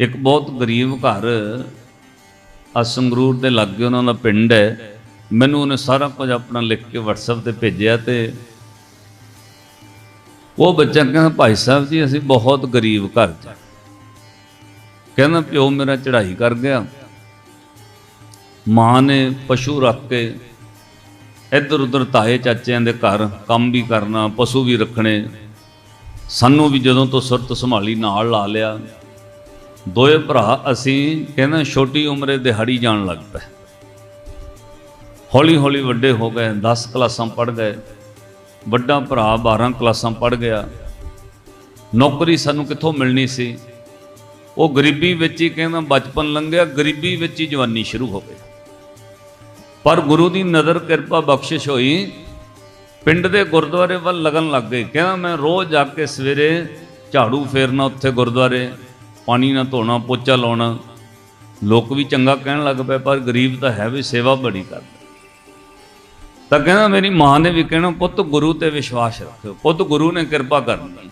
ਇੱਕ ਬਹੁਤ ਗਰੀਬ ਘਰ ਆ ਸੰਗਰੂਰ ਦੇ ਲਾਗੇ ਉਹਨਾਂ ਦਾ ਪਿੰਡ ਹੈ। ਮੈਨੂੰ ਉਹਨੇ ਸਾਰਾ ਕੁਝ ਆਪਣਾ ਲਿਖ ਕੇ WhatsApp ਤੇ ਭੇਜਿਆ ਤੇ ਉਹ ਬੱਚਾ ਕਹਿੰਦਾ, ਭਾਈ ਸਾਹਿਬ ਜੀ, ਅਸੀਂ ਬਹੁਤ ਗਰੀਬ ਘਰ ਚ ਕਹਿੰਦਾ, ਪਿਓ ਮੇਰਾ ਚੜ੍ਹਾਈ ਕਰ ਗਿਆ। ਮਾਂ ਨੇ ਪਸ਼ੂ ਰੱਖ ਕੇ ਇੱਧਰ ਉੱਧਰ ਤਾਏ ਚਾਚਿਆਂ ਦੇ ਘਰ ਕੰਮ ਵੀ ਕਰਨਾ, ਪਸ਼ੂ ਵੀ ਰੱਖਣੇ। ਸਾਨੂੰ ਵੀ ਜਦੋਂ ਤੋਂ ਸੁਰਤ ਸੰਭਾਲੀ ਨਾਲ ਲਾ ਲਿਆ। ਦੋਏ ਭਰਾ ਅਸੀਂ ਕਹਿੰਦਾ ਛੋਟੀ ਉਮਰੇ ਦਿਹਾੜੀ ਜਾਣ ਲੱਗ ਪਏ। ਹੌਲੀ ਹੌਲੀ ਵੱਡੇ ਹੋ ਗਏ 10 ਕਲਾਸਾਂ ਪੜ੍ਹ ਗਏ। ਵੱਡਾ ਭਰਾ 12 ਕਲਾਸਾਂ ਪੜ੍ਹ ਗਿਆ। ਨੌਕਰੀ ਸਾਨੂੰ ਕਿੱਥੋਂ ਮਿਲਣੀ ਸੀ? ਉਹ ਗਰੀਬੀ ਵਿੱਚ ਹੀ ਕਹਿੰਦਾ ਬਚਪਨ ਲੰਘਿਆ, ਗਰੀਬੀ ਵਿੱਚ ਹੀ ਜਵਾਨੀ ਸ਼ੁਰੂ ਹੋ ਗਈ। ਪਰ ਗੁਰੂ ਦੀ ਨਜ਼ਰ ਕਿਰਪਾ ਬਖਸ਼ਿਸ਼ ਹੋਈ। ਪਿੰਡ ਦੇ ਗੁਰਦੁਆਰੇ ਵੱਲ ਲੱਗਣ ਲੱਗ ਗਈ ਕਹਿੰਦਾ ਮੈਂ ਰੋਜ਼ ਆ ਕੇ ਸਵੇਰੇ ਝਾੜੂ ਫੇਰਨਾ ਉੱਥੇ ਗੁਰਦੁਆਰੇ। ਪਾਣੀ ਨਾਲ ਧੋਣਾ, ਪੋਚਾ ਲਾਉਣਾ। ਲੋਕ ਵੀ ਚੰਗਾ ਕਹਿਣ ਲੱਗ ਪਏ, ਪਰ ਗਰੀਬ ਤਾਂ ਹੈ ਵੀ, ਸੇਵਾ ਬੜੀ ਕਰਦਾ। ਤਾਂ ਕਹਿੰਦਾ ਮੇਰੀ ਮਾਂ ਨੇ ਵੀ ਕਹਿਣਾ, ਪੁੱਤ ਗੁਰੂ ਤੇ ਵਿਸ਼ਵਾਸ ਰੱਖਿਓ, ਪੁੱਤ ਗੁਰੂ ਨੇ ਕਿਰਪਾ ਕਰਨੀ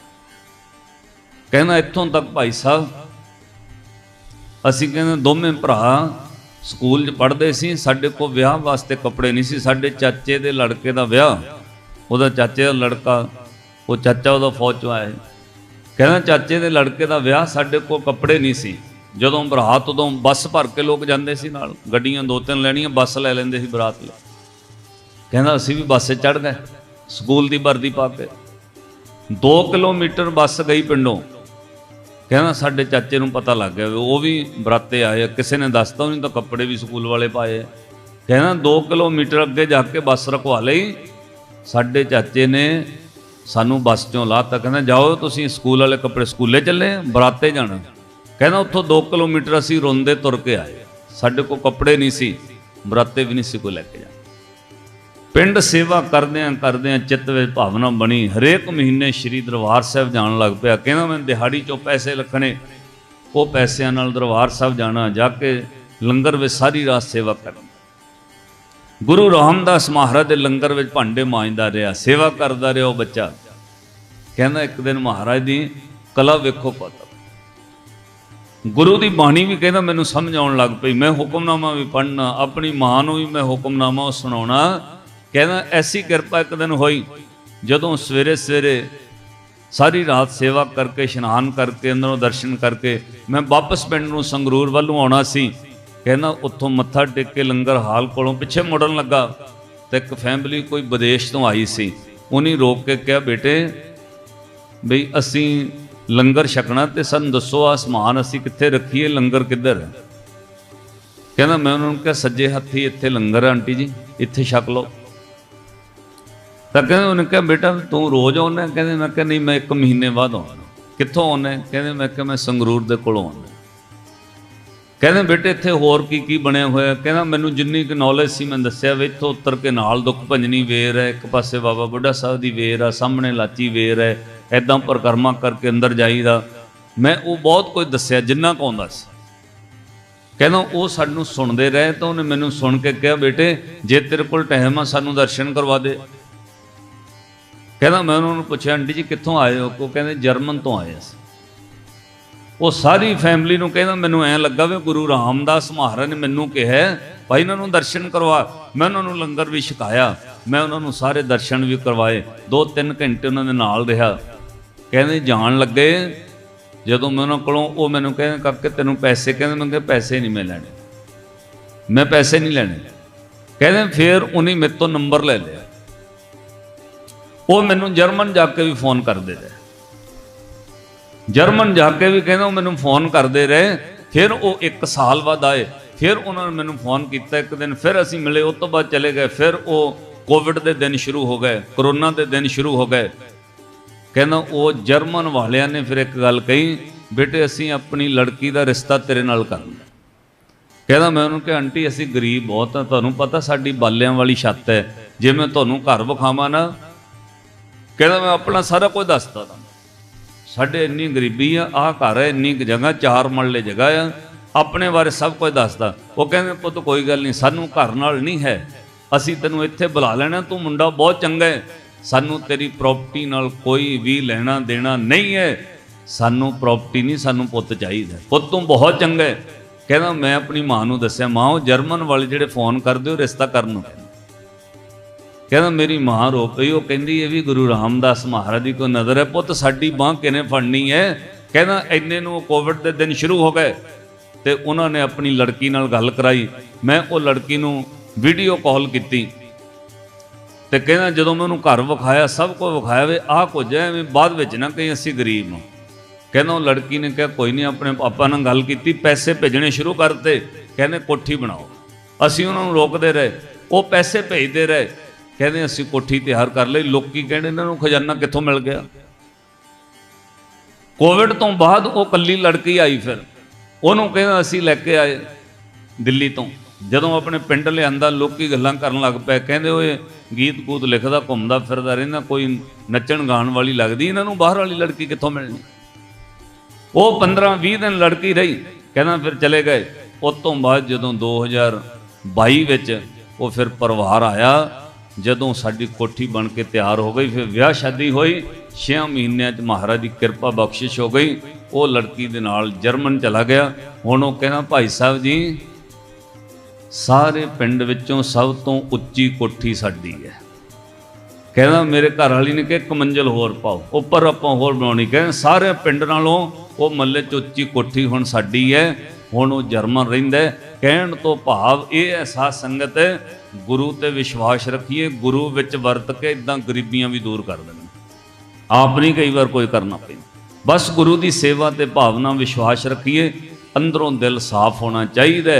ਕਹਿੰਦਾ, ਇੱਥੋਂ ਤੱਕ ਭਾਈ ਸਾਹਿਬ, ਅਸੀਂ ਕਹਿੰਦੇ ਦੋਵੇਂ ਭਰਾ ਸਕੂਲ 'ਚ ਪੜ੍ਹਦੇ ਸੀ, ਸਾਡੇ ਕੋਲ ਵਿਆਹ ਵਾਸਤੇ ਕੱਪੜੇ ਨਹੀਂ ਸੀ, ਸਾਡੇ ਚਾਚੇ ਦੇ ਲੜਕੇ ਦਾ ਵਿਆਹ, ਉਹਦਾ ਚਾਚੇ ਦਾ ਲੜਕਾ, ਉਹ ਚਾਚਾ ਉਹਦਾ ਫੌਜ 'ਚ ਆਇਆ ਕਹਿੰਦਾ ਚਾਚੇ ਦੇ ਲੜਕੇ ਦਾ ਵਿਆਹ ਸਾਡੇ ਕੋਲ ਕੱਪੜੇ ਨਹੀਂ ਸੀ। ਜਦੋਂ ਬਰਾਤ ਉਦੋਂ ਬੱਸ ਭਰ ਕੇ ਲੋਕ ਜਾਂਦੇ ਸੀ ਨਾਲ, ਗੱਡੀਆਂ ਦੋ ਤਿੰਨ ਲੈਣੀਆਂ, ਬੱਸ ਲੈ ਲੈਂਦੇ ਸੀ ਬਰਾਤ ਲਈ। ਕਹਿੰਦਾ ਅਸੀਂ ਵੀ ਬੱਸੇ ਚੜ ਗਏ, ਸਕੂਲ ਦੀ ਵਰਦੀ ਪਾ ਕੇ। 2 ਕਿਲੋਮੀਟਰ ਬੱਸ ਗਈ ਪਿੰਡੋਂ। ਕਹਿੰਦਾ ਸਾਡੇ ਚਾਚੇ ਨੂੰ ਪਤਾ ਲੱਗ ਗਿਆ ਉਹ ਵੀ ਬਰਾਤੇ ਆਏ ਕਿਸੇ ਨੇ ਦੱਸਤਾ ਨਹੀਂ ਤਾਂ ਕੱਪੜੇ ਵੀ ਸਕੂਲ ਵਾਲੇ ਪਾਏ ਕਹਿੰਦਾ 2 ਕਿਲੋਮੀਟਰ ਅੱਗੇ ਜਾ ਕੇ ਬੱਸ ਰਖਵਾ ਲਈ। ਸਾਡੇ ਚਾਚੇ ਨੇ ਸਾਨੂੰ ਬੱਸ ਚੋਂ ਲਾਤਾ ਕਹਿੰਦਾ, ਜਾਓ ਤੁਸੀਂ ਸਕੂਲ ਵਾਲੇ ਕੱਪੜੇ ਸਕੂਲੇ ਚੱਲੇ, ਬਰਾਤੇ ਜਾਣਾ। ਕਹਿੰਦਾ, ਉੱਥੋਂ 2 ਕਿਲੋਮੀਟਰ ਅਸੀਂ ਰੋਂਦੇ ਤੁਰ ਕੇ ਆਏ। ਸਾਡੇ ਕੋਲ ਕੱਪੜੇ ਨਹੀਂ ਸੀ, ਬਰਾਤੇ ਵੀ ਨਹੀਂ ਸੀ ਕੋਈ ਲੈ ਕੇ ਜਾ ਪਿੰਡ ਸੇਵਾ ਕਰਦਿਆਂ ਕਰਦਿਆਂ ਚਿੱਤ ਵਿੱਚ ਭਾਵਨਾ ਬਣੀ। ਹਰੇਕ ਮਹੀਨੇ ਸ੍ਰੀ ਦਰਬਾਰ ਸਾਹਿਬ ਜਾਣ ਲੱਗ ਪਿਆ। ਕਹਿੰਦਾ, ਮੈਂ ਦਿਹਾੜੀ ਚੋਂ ਪੈਸੇ ਰੱਖਣੇ ਉਹ ਪੈਸਿਆਂ ਨਾਲ ਦਰਬਾਰ ਸਾਹਿਬ ਜਾਣਾ, ਜਾ ਕੇ ਲੰਗਰ ਵਿੱਚ ਸਾਰੀ ਰਾਤ ਸੇਵਾ ਕਰਨੀ। ਗੁਰੂ ਰਾਮਦਾਸ ਮਹਾਰਾਜ ਦੇ ਲੰਗਰ ਵਿੱਚ ਭਾਂਡੇ ਮਾਂਜਦਾ ਰਿਹਾ, ਸੇਵਾ ਕਰਦਾ ਰਿਹਾ ਉਹ ਬੱਚਾ। ਕਹਿੰਦਾ ਇੱਕ ਦਿਨ ਮਹਾਰਾਜ ਦੀ ਕਲਾ ਵੇਖੋ ਪਤਾ। ਗੁਰੂ ਦੀ ਬਾਣੀ ਵੀ ਕਹਿੰਦਾ ਮੈਨੂੰ ਸਮਝ ਆਉਣ ਲੱਗ ਪਈ, ਮੈਂ ਹੁਕਮਨਾਮਾ ਵੀ ਪੜ੍ਹਨਾ, ਆਪਣੀ ਮਾਂ ਨੂੰ ਵੀ ਮੈਂ ਹੁਕਮਨਾਮਾ ਸੁਣਾਉਣਾ। ਕਹਿੰਦਾ ਐਸੀ ਕਿਰਪਾ ਇੱਕ ਦਿਨ ਹੋਈ, ਜਦੋਂ ਸਵੇਰੇ ਸਵੇਰੇ ਸਾਰੀ ਰਾਤ ਸੇਵਾ ਕਰਕੇ, ਇਸ਼ਨਾਨ ਕਰਕੇ, ਅੰਦਰੋਂ ਦਰਸ਼ਨ ਕਰਕੇ ਮੈਂ ਵਾਪਸ ਪਿੰਡ ਨੂੰ ਸੰਗਰੂਰ ਵੱਲੋਂ ਆਉਣਾ ਸੀ। ਕਹਿੰਦਾ ਉੱਥੋਂ ਮੱਥਾ ਟੇਕ ਕੇ ਲੰਗਰ ਹਾਲ ਕੋਲੋਂ ਪਿੱਛੇ ਮੁੜਨ ਲੱਗਾ ਤੇ ਇੱਕ ਫੈਮਿਲੀ ਕੋਈ ਵਿਦੇਸ਼ ਤੋਂ ਆਈ ਸੀ। ਉਹਨੇ ਰੋਕ ਕੇ ਕਿਹਾ, ਬੇਟੇ, ਬਈ ਅਸੀਂ ਲੰਗਰ ਛਕਣਾ ਤੇ ਸਾਨੂੰ ਦੱਸੋ ਆ ਸਮਾਨ ਅਸੀਂ ਕਿੱਥੇ ਰੱਖੀਏ, ਲੰਗਰ ਕਿੱਧਰ ਹੈ? ਕਹਿੰਦਾ, ਮੈਂ ਉਹਨਾਂ ਨੂੰ ਕਿਹਾ, ਸੱਜੇ ਹੱਥੀ ਇੱਥੇ ਲੰਗਰ ਆਂਟੀ ਜੀ, ਇੱਥੇ ਛਕ ਲਓ। ਤਾਂ ਕਹਿੰਦੇ, ਉਹਨੇ ਕਿਹਾ, ਬੇਟਾ, ਤੂੰ ਰੋਜ਼ ਆਉਣਾ ਕਹਿੰਦੇ, ਮੈਂ ਕਿਹਾ, ਨਹੀਂ, ਮੈਂ ਇੱਕ ਮਹੀਨੇ ਬਾਅਦ ਆਉਣਾ ਕਿੱਥੋਂ ਆਉਣਾ ਕਹਿੰਦੇ, ਮੈਂ ਕਿਹਾ, ਮੈਂ ਸੰਗਰੂਰ ਦੇ ਕੋਲੋਂ ਆਉਣਾ ਕਹਿੰਦੇ ਬੇਟੇ ਇੱਥੇ ਹੋਰ ਕੀ ਕੀ ਬਣਿਆ ਹੋਇਆ? ਕਹਿੰਦਾ ਮੈਨੂੰ ਜਿੰਨੀ ਕੁ ਨੌਲੇਜ ਸੀ ਮੈਂ ਦੱਸਿਆ ਵੀ ਇੱਥੋਂ ਉੱਤਰ ਕੇ ਨਾਲ ਦੁੱਖ ਭੰਜਨੀ ਵੇਰ ਹੈ, ਇੱਕ ਪਾਸੇ ਬਾਬਾ ਬੁੱਢਾ ਸਾਹਿਬ ਦੀ ਵੇਰ ਆ, ਸਾਹਮਣੇ ਲਾਚੀ ਵੇਰ ਹੈ ਐਦਾਂ ਪਰਿਕਰਮਾ ਕਰਕੇ ਅੰਦਰ ਜਾਈਦਾ। ਮੈਂ ਉਹ ਬਹੁਤ ਕੁਝ ਦੱਸਿਆ, ਜਿੰਨਾ ਕੁ ਆਉਂਦਾ ਸੀ। ਕਹਿੰਦਾ ਉਹ ਸਾਨੂੰ ਸੁਣਦੇ ਰਹੇ ਤਾਂ ਉਹਨੇ ਮੈਨੂੰ ਸੁਣ ਕੇ ਕਿਹਾ, ਬੇਟੇ ਜੇ ਤੇਰੇ ਕੋਲ ਟਾਈਮ ਆ, ਸਾਨੂੰ ਦਰਸ਼ਨ ਕਰਵਾ ਦੇ। ਕਹਿੰਦਾ ਮੈਂ ਉਹਨਾਂ ਨੂੰ ਪੁੱਛਿਆ, ਆਂਟੀ ਜੀ ਕਿੱਥੋਂ ਆਏ ਹੋ? ਉਹ ਕਹਿੰਦੇ ਜਰਮਨ ਤੋਂ ਆਏ ਸੀ ਉਹ ਸਾਰੀ ਫੈਮਿਲੀ ਨੂੰ ਕਹਿੰਦਾ, ਮੈਨੂੰ ਐਂ ਲੱਗਾ ਵੀ ਗੁਰੂ ਰਾਮਦਾਸ ਮਹਾਰਾਜ ਨੇ ਮੈਨੂੰ ਕਿਹਾ, ਭਾਈ ਇਹਨਾਂ ਨੂੰ ਦਰਸ਼ਨ ਕਰਵਾ। ਮੈਂ ਉਹਨਾਂ ਨੂੰ ਲੰਗਰ ਵੀ ਛਕਾਇਆ, ਮੈਂ ਉਹਨਾਂ ਨੂੰ ਸਾਰੇ ਦਰਸ਼ਨ ਵੀ ਕਰਵਾਏ। 2-3 ਘੰਟੇ ਉਹਨਾਂ ਦੇ ਨਾਲ ਰਿਹਾ। ਕਹਿੰਦੇ ਜਾਣ ਲੱਗੇ, ਜਦੋਂ ਮੈਂ ਉਹਨਾਂ ਕੋਲੋਂ, ਉਹ ਮੈਨੂੰ ਕਹਿੰਦੇ, ਕਾਕੇ, ਤੈਨੂੰ ਪੈਸੇ? ਕਹਿੰਦੇ, ਮੈਂ ਕਿਹਾ, ਪੈਸੇ ਨਹੀਂ ਮੈਂ ਲੈਣੇ। ਮੈਂ ਪੈਸੇ ਨਹੀਂ ਲੈਣੇ। ਕਹਿੰਦੇ, ਫਿਰ ਉਹਨੇ ਮੇਰੇ ਤੋਂ ਨੰਬਰ ਲੈ ਲਿਆ। ਉਹ ਮੈਨੂੰ ਜਰਮਨ ਜਾ ਕੇ ਵੀ ਫੋਨ ਕਰਦੇ ਰਹੇ। ਜਰਮਨ ਜਾ ਕੇ ਵੀ ਕਹਿੰਦਾ ਉਹ ਮੈਨੂੰ ਫੋਨ ਕਰਦੇ ਰਹੇ, ਫਿਰ ਉਹ 1 ਸਾਲ ਬਾਅਦ ਆਏ, ਫਿਰ ਉਹਨਾਂ ਨੇ ਮੈਨੂੰ ਫੋਨ ਕੀਤਾ, ਇੱਕ ਦਿਨ ਫਿਰ ਅਸੀਂ ਮਿਲੇ ਉਸ ਤੋਂ ਬਾਅਦ ਚਲੇ ਗਏ, ਫਿਰ ਉਹ ਕੋਵਿਡ ਦੇ ਦਿਨ ਸ਼ੁਰੂ ਹੋ ਗਏ, ਕਰੋਨਾ ਦੇ ਦਿਨ ਸ਼ੁਰੂ ਹੋ ਗਏ। ਕਹਿੰਦਾ ਉਹ ਜਰਮਨ ਵਾਲਿਆਂ ਨੇ ਫਿਰ ਇੱਕ ਗੱਲ ਕਹੀ, ਬੇਟੇ ਅਸੀਂ ਆਪਣੀ ਲੜਕੀ ਦਾ ਰਿਸ਼ਤਾ ਤੇਰੇ ਨਾਲ ਕਰਨਾ ਕਹਿੰਦਾ ਮੈਂ ਉਹਨੂੰ ਕਿ ਆਂਟੀ, ਅਸੀਂ ਗਰੀਬ ਬਹੁਤ ਆ ਤੁਹਾਨੂੰ ਪਤਾ ਸਾਡੀ ਬਾਲਿਆਂ ਵਾਲੀ ਛੱਤ ਹੈ, ਜੇ ਮੈਂ ਤੁਹਾਨੂੰ ਘਰ ਵਿਖਾਵਾਂ ਨਾ, ਕਹਿੰਦਾ ਮੈਂ ਆਪਣਾ ਸਾਰਾ ਕੁਝ ਦੱਸਦਾ ਤੁਹਾਨੂੰ ਸਾਡੇ ਇੰਨੀ ਗਰੀਬੀ ਆ, ਆਹ ਘਰ ਹੈ ਇੰਨੀ ਕੁ ਜਗ੍ਹਾ, ਚਾਰ ਮਰਲੇ ਜਗ੍ਹਾ ਆ। ਆਪਣੇ ਬਾਰੇ ਸਭ ਕੁਝ ਦੱਸਦਾ। ਉਹ ਕਹਿੰਦੇ, ਪੁੱਤ, ਕੋਈ ਗੱਲ ਨਹੀਂ, ਸਾਨੂੰ ਘਰ ਨਾਲ ਨਹੀਂ ਹੈ। ਅਸੀਂ ਤੈਨੂੰ ਇੱਥੇ ਬੁਲਾ ਲੈਣਾ, ਤੂੰ ਮੁੰਡਾ ਬਹੁਤ ਚੰਗਾ ਹੈ। ਸਾਨੂੰ ਤੇਰੀ ਪ੍ਰਾਪਰਟੀ ਨਾਲ ਕੋਈ ਵੀ ਲੈਣਾ ਦੇਣਾ ਨਹੀਂ ਹੈ। ਸਾਨੂੰ ਪ੍ਰਾਪਰਟੀ ਨਹੀਂ, ਸਾਨੂੰ ਪੁੱਤ ਚਾਹੀਦਾ ਪੁੱਤ, ਤੂੰ ਬਹੁਤ ਚੰਗਾ ਹੈ। ਕਹਿੰਦਾ, ਮੈਂ ਆਪਣੀ ਮਾਂ ਨੂੰ ਦੱਸਿਆ, ਮਾਂ, ਉਹ ਜਰਮਨ ਵਾਲੇ ਜਿਹੜੇ ਫੋਨ ਕਰਦੇ, ਉਹ ਰਿਸ਼ਤਾ ਕਰਨ ਨੂੰ ਕਹਿੰਦਾ, ਮੇਰੀ ਮਾਂ ਰੋ ਪਈ ਉਹ ਕਹਿੰਦੀ, ਇਹ ਵੀ ਗੁਰੂ ਰਾਮਦਾਸ ਮਹਾਰਾਜ ਦੀ ਕੋਈ ਨਜ਼ਰ ਹੈ ਪੁੱਤ, ਸਾਡੀ ਬਾਹ ਕਿਨੇ ਫੜਨੀ ਹੈ? ਕਹਿੰਦਾ, ਇੰਨੇ ਨੂੰ ਕੋਵਿਡ ਦੇ ਦਿਨ ਸ਼ੁਰੂ ਹੋ ਗਏ ਤੇ ਉਹਨਾਂ ਨੇ ਆਪਣੀ ਲੜਕੀ ਨਾਲ ਗੱਲ ਕਰਾਈ। ਮੈਂ ਉਹ ਲੜਕੀ ਨੂੰ ਵੀਡੀਓ ਕਾਲ ਕੀਤੀ ਤੇ ਕਹਿੰਦਾ, ਜਦੋਂ ਮੈਂ ਉਹਨੂੰ ਘਰ ਵਿਖਾਇਆ, ਸਭ ਕੁਝ ਵਿਖਾਇਆ ਵੇ ਆਹ ਕੁਝ ਹੈ, ਐਵੇਂ ਬਾਅਦ ਵਿੱਚ ਨਾ ਕਹੀਂ ਅਸੀਂ ਗਰੀਬ ਹਾਂ। ਕਹਿੰਦਾ, ਉਹ ਲੜਕੀ ਨੇ ਕਿਹਾ, ਕੋਈ ਨਹੀਂ, ਆਪਣੇ ਪਾਪਾ ਨਾਲ ਗੱਲ ਕੀਤੀ, ਪੈਸੇ ਭੇਜਣੇ ਸ਼ੁਰੂ ਕਰਤੇ। ਕਹਿੰਦੇ, ਕੋਠੀ ਬਣਾਓ। ਅਸੀਂ ਉਹਨਾਂ ਨੂੰ ਰੋਕਦੇ ਰਹੇ। ਉਹ ਪੈਸੇ ਭੇਜਦੇ ਰਹੇ। ਕਹਿੰਦੇ ਅਸੀਂ ਕੋਠੀ ਤਿਆਰ ਕਰ ਲਈ, ਲੋਕੀ ਕਹਿੰਦੇ ਇਹਨਾਂ ਨੂੰ ਖਜ਼ਾਨਾ ਕਿੱਥੋਂ ਮਿਲ ਗਿਆ? ਕੋਵਿਡ ਤੋਂ ਬਾਅਦ ਉਹ ਕੱਲੀ ਲੜਕੀ ਆਈ ਫਿਰ। ਉਹਨੂੰ ਕਹਿੰਦਾ ਅਸੀਂ ਲੈ ਕੇ ਆਏ ਦਿੱਲੀ ਤੋਂ। ਜਦੋਂ ਆਪਣੇ ਪਿੰਡ ਲਿਆਂਦਾ, ਲੋਕੀ ਗੱਲਾਂ ਕਰਨ ਲੱਗ ਪਏ। ਕਹਿੰਦੇ ਓਏ ਗੀਤ ਗੂਤ ਲਿਖਦਾ, ਘੁੰਮਦਾ ਫਿਰਦਾ ਰਹਿੰਦਾ, ਕੋਈ ਨੱਚਣ ਗਾਣ ਵਾਲੀ ਲੱਗਦੀ ਇਹਨਾਂ ਨੂੰ, ਬਾਹਰ ਵਾਲੀ ਲੜਕੀ ਕਿੱਥੋਂ ਮਿਲਣੀ? ਉਹ 15 20 ਦਿਨ ਲੜਕੀ ਰਹੀ। ਕਹਿੰਦਾ ਫਿਰ ਚਲੇ ਗਏ। ਉਸ ਤੋਂ ਬਾਅਦ ਜਦੋਂ 2022 ਵਿੱਚ ਉਹ ਫਿਰ ਪਰਿਵਾਰ ਆਇਆ ਜਦੋਂ ਸਾਡੀ ਕੋਠੀ ਬਣ ਕੇ ਤਿਆਰ ਹੋ ਗਈ, ਫਿਰ ਵਿਆਹ ਸ਼ਾਦੀ ਹੋਈ 6 ਮਹੀਨਿਆਂ 'ਚ ਮਹਾਰਾਜ ਦੀ ਕਿਰਪਾ ਬਖਸ਼ਿਸ਼ ਹੋ ਗਈ, ਉਹ ਲੜਕੀ ਦੇ ਨਾਲ ਜਰਮਨ ਚਲਾ ਗਿਆ। ਹੁਣ ਉਹ ਕਹਿੰਦਾ, ਭਾਈ ਸਾਹਿਬ ਜੀ, ਸਾਰੇ ਪਿੰਡ ਵਿੱਚੋਂ ਸਭ ਤੋਂ ਉੱਚੀ ਕੋਠੀ ਸਾਡੀ ਹੈ। ਕਹਿੰਦਾ, ਮੇਰੇ ਘਰ ਵਾਲੀ ਨੇ ਕਿਹਾ, ਇੱਕ ਹੋਰ ਪਾਓ, ਉੱਪਰ ਆਪਾਂ ਹੋਰ ਬਣਾਉਣੀ। ਕਹਿੰਦਾ ਸਾਰੇ ਪਿੰਡ ਨਾਲੋਂ ਉਹ ਮੱਲੇ ਚ ਉੱਚੀ ਕੋਠੀ ਹੁਣ ਸਾਡੀ ਹੈ ਹੁਣ ਉਹ ਜਰਮਨ ਰਹਿੰਦਾ ਕਹਿਣ ਤੋਂ ਭਾਵ ਇਹ ਅਹਿਸਾਸ ਸੰਗਤ ਹੈ, ਗੁਰੂ ਤੇ ਵਿਸ਼ਵਾਸ ਰੱਖੀਏ, ਗੁਰੂ ਵਿੱਚ ਵਰਤ ਕੇ ਇਦਾਂ ਗਰੀਬੀਆਂ ਵੀ ਦੂਰ ਕਰ ਦੇਣ। ਆਪ ਨਹੀਂ ਕਈ ਵਾਰ ਕੋਈ ਕਰਨਾ ਪੈਂਦਾ। ਬਸ ਗੁਰੂ ਦੀ ਸੇਵਾ ਤੇ ਭਾਵਨਾ ਵਿਸ਼ਵਾਸ ਰੱਖੀਏ, ਅੰਦਰੋਂ ਦਿਲ ਸਾਫ਼ ਹੋਣਾ ਚਾਹੀਦਾ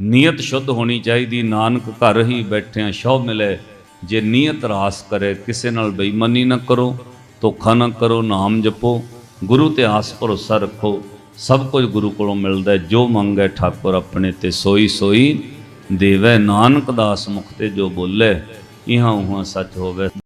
ਨੀਅਤ ਸ਼ੁੱਧ ਹੋਣੀ ਚਾਹੀਦੀ, ਨਾਨਕ ਘਰ ਹੀ ਬੈਠਿਆਂ ਸ਼ੌ ਮਿਲੇ। ਜੇ ਨੀਅਤ ਰਾਸ ਕਰੇ, ਕਿਸੇ ਨਾਲ ਬੇਈਮਾਨੀ ਨਾ ਕਰੋ, ਧੋਖਾ ਨਾ ਕਰੋ, ਨਾਮ ਜਪੋ। ਗੁਰੂ ਤੇ ਆਸ ਭਰੋਸਾ ਰੱਖੋ। ਸਭ ਕੁਝ ਗੁਰੂ ਕੋਲੋਂ ਮਿਲਦਾ ਹੈ। ਜੋ ਮੰਗੈ ਠਾਕੁਰ ਆਪਣੇ ਤੇ ਸੋਈ ਸੋਈ ਦੇਵੈ ਨਾਨਕ ਦਾਸ ਮੁਖ ਤੇ ਜੋ ਬੋਲੇ, ਇਹਾਂ ਉਹਾਂ ਸੱਚ ਹੋਵੇ